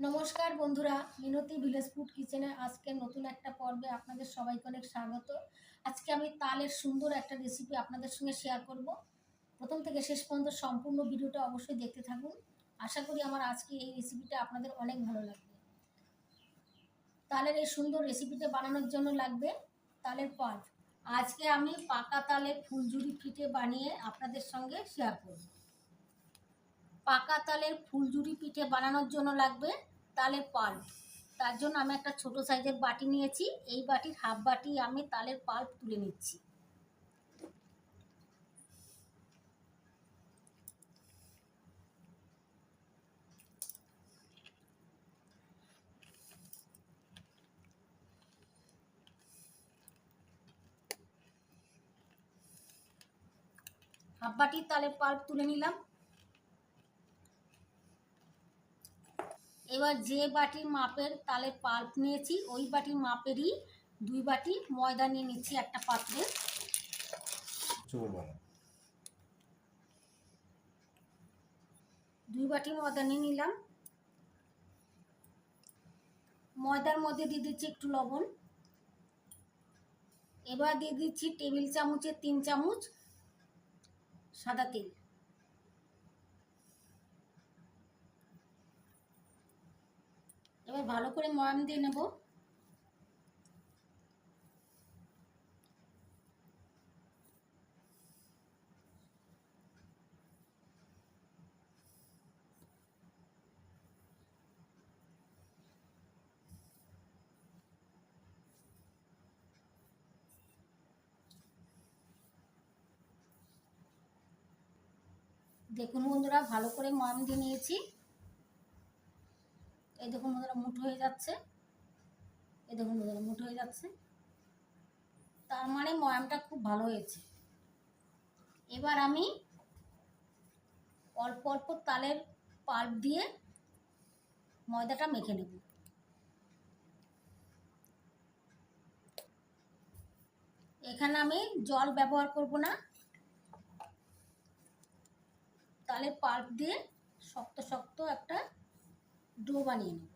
নমস্কার বন্ধুরা, মিনতি village food কিচেনে আজকে নতুন একটা পর্বে আপনাদের সবাইকে অনেক স্বাগত। আজকে আমি তালের সুন্দর একটা রেসিপি আপনাদের সঙ্গে শেয়ার করব। প্রথম থেকে শেষ পর্যন্ত সম্পূর্ণ ভিডিওটা অবশ্যই দেখতে থাকুন। আশা করি আমার আজকে এই রেসিপিটা আপনাদের অনেক ভালো লাগবে। তালের এই সুন্দর রেসিপিটা বানানোর জন্য লাগবে তালের পাল্প আজকে আমি পাকা তালের ফুলঝুরি পিঠে বানিয়ে আপনাদের সঙ্গে শেয়ার করব। পাকা তালের ফুলঝুরি পিঠে বানানোর জন্য লাগবে তালের পাল্প। তার জন্য আমি একটা ছোট সাইজের বাটি নিয়েছি। এই বাটির হাফ বাটি আমি তালের পাল্প তুলে নিচ্ছি। হাফ বাটির তালের পাল্প তুলে নিলাম। এবার যে বাটির মাপের তালে পাল্প নিয়েছি ওই বাটির মাপেরই দুই বাটি ময়দা নিয়ে নিচ্ছি একটা পাত্রে। দুই বাটি ময়দা নিয়ে নিলাম। ময়দার মধ্যে দিয়ে দিচ্ছি একটু লবণ। এবার দিয়ে দিচ্ছি টেবিল চামচের তিন চামচ সাদা তেল। এবার ভালো করে ময়াম দিয়ে নেব। দেখুন বন্ধুরা ভালো করে ময়াম দিয়ে নিয়েছি। এই দেখুন বন্ধুরা মুঠো হয়ে যাচ্ছে। এই দেখুন বন্ধুরা মুঠো হয়ে যাচ্ছে। তার মানে ময়ামটা খুব ভালো হয়েছে। এবার আমি অল্প অল্প তালের পাল্প দিয়ে ময়দাটা মেখে নেব। এখানে আমি জল ব্যবহার করব না। তালের পাল্প দিয়ে শক্ত শক্ত একটা ডো বানিয়ে নেব।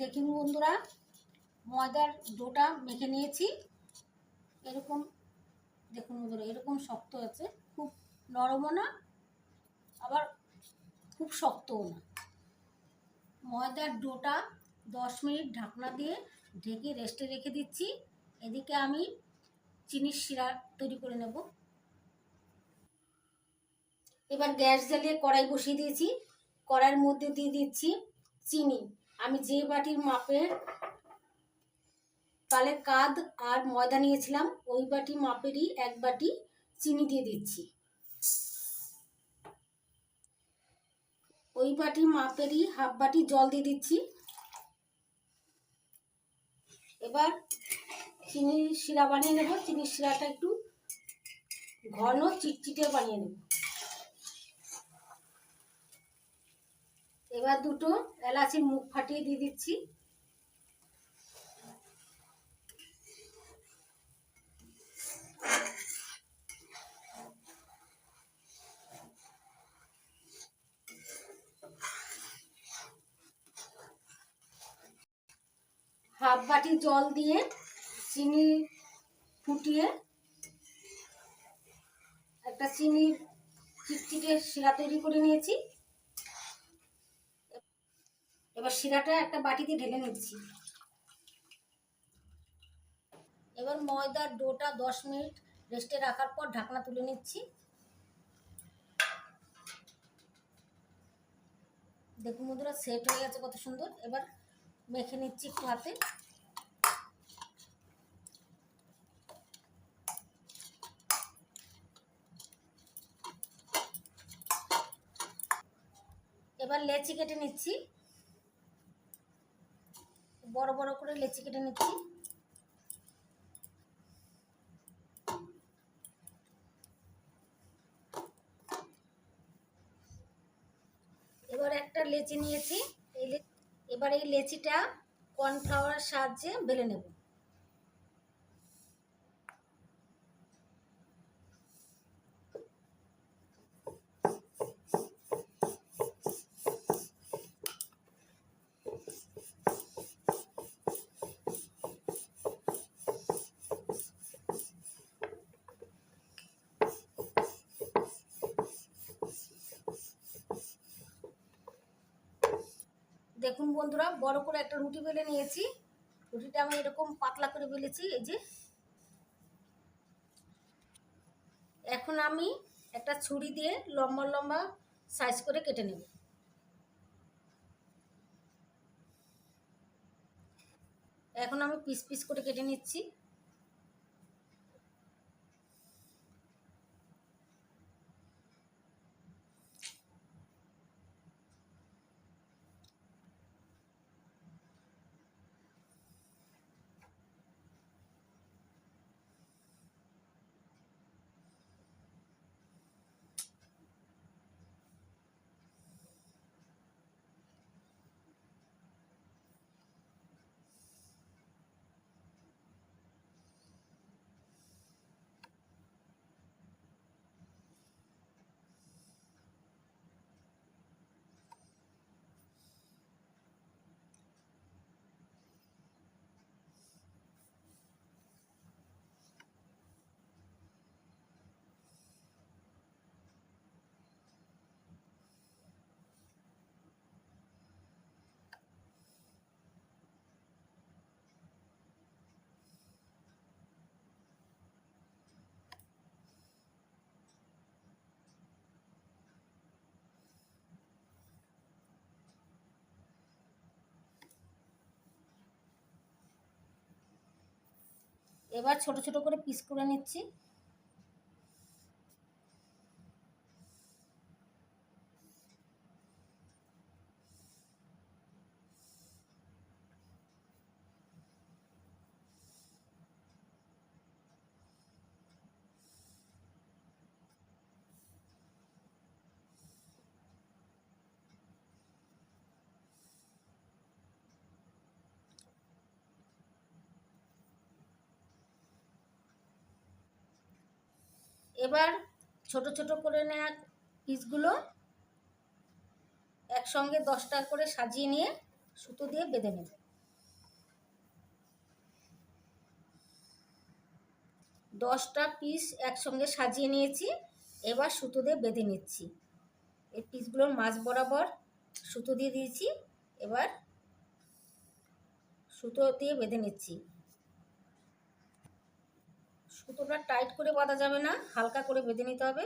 দেখুন বন্ধুরা, ময়দার ডোটা মেখে নিয়েছি। এরকম, দেখুন বন্ধুরা, এরকম শক্ত আছে। নরমও না, আবার খুব শক্তও না। ময়দার ডোটা দশ মিনিট ঢাকনা দিয়ে ঢেকে রেস্টে রেখে দিচ্ছি। এদিকে আমি চিনির শিরা তৈরি করে নেব। এবার গ্যাস জ্বালিয়ে কড়াই বসিয়ে দিয়েছি। কড়াইয়ের মধ্যে দিয়ে দিচ্ছি চিনি। আমি যে বাটির মাপের তালে কাদ আর ময়দা নিয়েছিলাম, ওই বাটি মাপেরই এক বাটি চিনি দিয়ে দিচ্ছি। ওই বাটি মাপেরই হাফ বাটি জল দিয়ে দিচ্ছি। এবার চিনির শিরা বানিয়ে নেব। চিনির শিরাটা একটু ঘন চিটচিটে বানিয়ে নেব। এবার দুটো এলাচির মুখ ফাটিয়ে দিয়ে দিচ্ছি। হাফ বাটি জল দিয়ে চিনি ফুটিয়ে একটা চিনির চিটচিটে শিরা তৈরি করে নিয়েছি। এবার শিরাটা একটা বাটিতে ঢেলে নিচ্ছি। এবার ময়দার ডোটা দশ মিনিট রেস্টে রাখার পর ঢাকনা তুলে নিচ্ছি। দেখুন বন্ধুরা, সেট হয়ে গেছে কত সুন্দর। এবার মেখে নিচ্ছি একটু হাতে এবার লেচি কেটে নিচ্ছি। বড় বড় করে লেচি কেটে নিচ্ছি। এবার একটা লেচি নিয়েছি। এই লে- এবার এই লেচিটা কর্নফ্লাওয়ারের সাহায্যে বেলে নেব। দেখুন বন্ধুরা, বড় করে একটা রুটি বেলে নিয়েছি। রুটিটা আমি এরকম পাতলা করে বেলেছি, এই যে। এখন আমি একটা ছুরি দিয়ে লম্বা লম্বা সাইজ করে কেটে নেব। এখন আমি পিস পিস করে কেটে নিচ্ছি। এবার ছোট ছোট করে পিস করে নিচ্ছি। এবার ছোট ছোট করে নেওয়া পিসগুলো একসঙ্গে দশটা করে সাজিয়ে নিয়ে সুতো দিয়ে বেঁধে নেব। দশটা পিস একসঙ্গে সাজিয়ে নিয়েছি, এবার সুতো দিয়ে বেঁধে নিচ্ছি। এই পিসগুলোর মাঝ বরাবর সুতো দিয়ে দিয়েছি, এবার সুতো দিয়ে বেঁধে নিচ্ছি। সুতোটা টাইট করে বাঁধা যাবে না, হালকা করে বেঁধে নিতে হবে।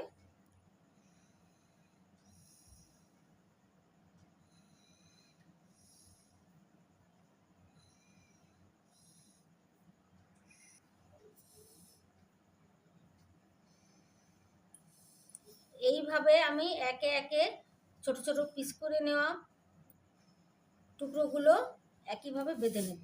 এইভাবে আমি একে একে ছোট ছোট পিস করে নেওয়া টুকরোগুলো একইভাবে বেঁধে নেব।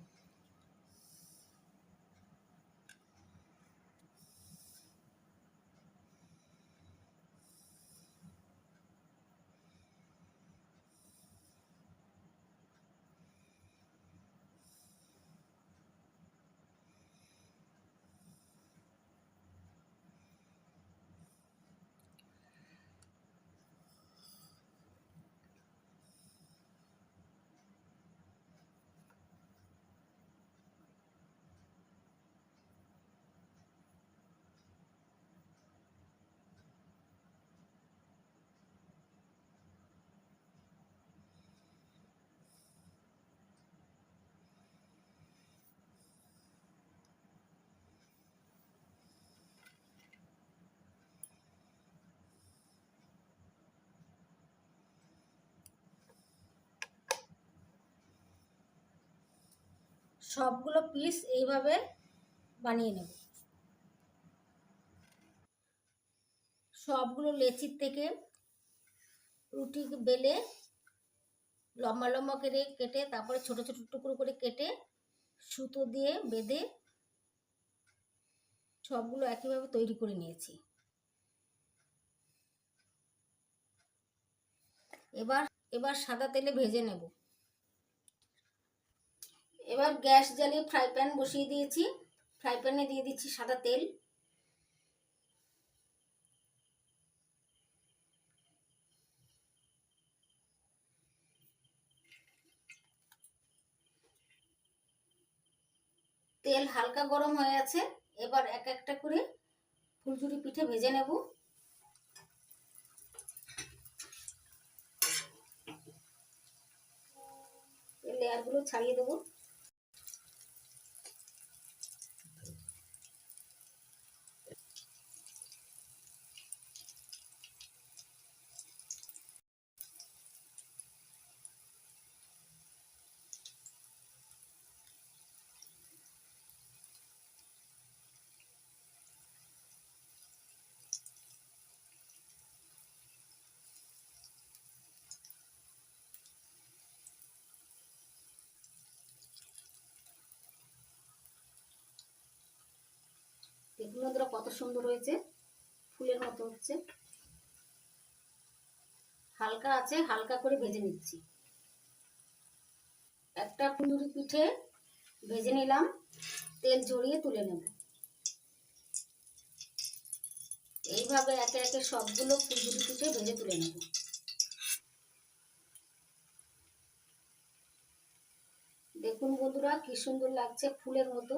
সবগুলো পিস এইভাবে বানিয়ে নেব। সবগুলো লেচির থেকে রুটি বেলে লম্বা লম্বা করে কেটে তারপরে ছোট ছোট টুকরো করে কেটে সুতো দিয়ে বেঁধে সবগুলো একইভাবে তৈরি করে নিয়েছি। এবার এবার সাদা তেলে ভেজে নেব। এবার গ্যাস জ্বালিয়ে ফ্রাই প্যান বসিয়ে দিয়েছি। ফ্রাই প্যানে দিয়ে দিচ্ছি সাদা তেল। তেল হালকা গরম হয়ে আছে এবার এক একটা করে ফুলঝুরি পিঠে ভেজে নেব। লেয়ারগুলো ছাড়িয়ে দেবো। বন্ধুরা কত সুন্দর হয়েছে, ফুলের মতো হচ্ছে। হালকা আছে, হালকা করে ভেজে নিচ্ছি। একটা ফুলুরি পিঠে ভেজে নিলাম, তেল জড়িয়ে তুলে নেব। এইভাবে একে একে সবগুলো ফুলঝুরি পিঠে ভেজে তুলে নেব। দেখুন বন্ধুরা, কি সুন্দর লাগছে ফুলের মতো।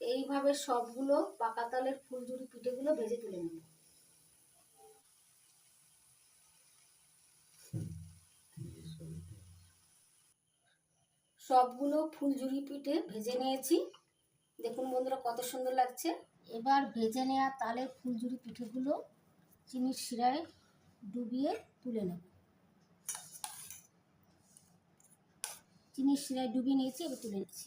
এইভাবে সবগুলো পাকা তালের ফুলঝুরি পিঠেগুলো ভেজে তুলে নেব। সবগুলো ফুলঝুরি পিঠে ভেজে নিয়েছি। দেখুন বন্ধুরা কত সুন্দর লাগছে। এবার ভেজে নেওয়া তালের ফুলঝুরি পিঠেগুলো চিনির শিরায় ডুবিয়ে তুলে নেব। চিনির শিরায় ডুবিয়ে নিয়েছি, এবার তুলে নিচ্ছি।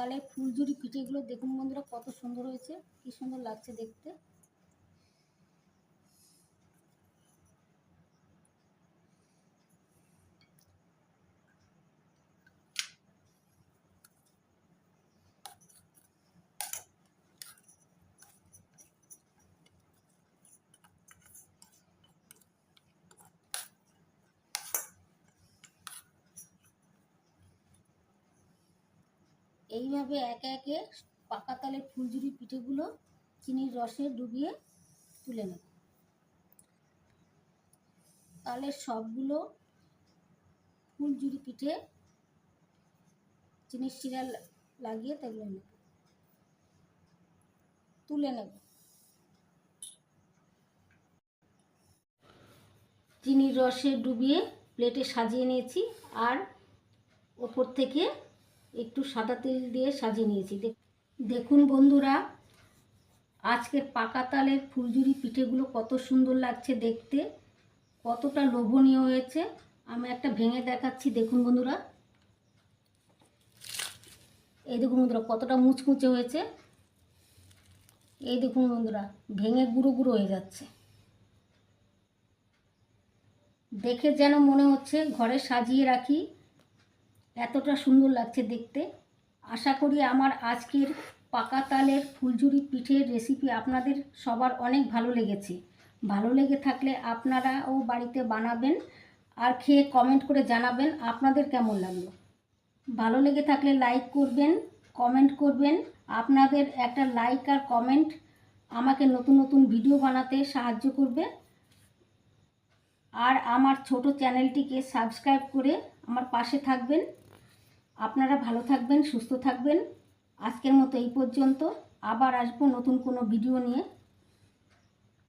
তাহলে ফুলঝুরি পিঠেগুলো দেখুন বন্ধুরা কত সুন্দর হয়েছে কি সুন্দর লাগছে দেখতে। এইভাবে একে একে পাকা তালের ফুলঝুরি পিঠেগুলো চিনির রসে ডুবিয়ে তুলে নেব। তাহলে সবগুলো ফুলঝুরি পিঠে চিনির শিরা লাগিয়ে তেগুলো নেব। তুলে নেব। চিনির রসে ডুবিয়ে প্লেটে সাজিয়ে নিয়েছি আর ওপর থেকে একটু সাদা তেল দিয়ে সাজিয়ে নিয়েছি। দেখ- দেখুন বন্ধুরা, আজকের পাকা তালের ফুলঝুরি পিঠেগুলো কত সুন্দর লাগছে দেখতে, কতটা লোভনীয় হয়েছে। আমি একটা ভেঙে দেখাচ্ছি, দেখুন বন্ধুরা। এই দেখুন বন্ধুরা, কতটা মুচমুচে হয়েছে। এই দেখুন বন্ধুরা, ভেঙে গুঁড়ো গুঁড়ো হয়ে যাচ্ছে। দেখে যেন মনে হচ্ছে ঘরে সাজিয়ে রাখি। এতটা সুন্দর লাগছে দেখতে। আশা করি আমার আজকের পাকা তালের ফুলঝুরি পিঠের রেসিপি আপনাদের সবার অনেক ভালো লেগেছে। ভালো লেগে থাকলে আপনারাও বাড়িতে বানাবেন আর খেয়ে কমেন্ট করে জানাবেন আপনাদের কেমন লাগল। ভালো লেগে থাকলে লাইক করবেন কমেন্ট করবেন, আপনাদের একটা লাইক আর কমেন্ট আমাকে নতুন নতুন ভিডিও বানাতে সাহায্য করবে। আর আমার ছোট চ্যানেলটিকে সাবস্ক্রাইব করে আমার পাশে থাকবেন। আপনারা ভালো থাকবেন, সুস্থ থাকবেন। আজকের মতো এই পর্যন্ত। আবার আসব নতুন কোনো ভিডিও নিয়ে।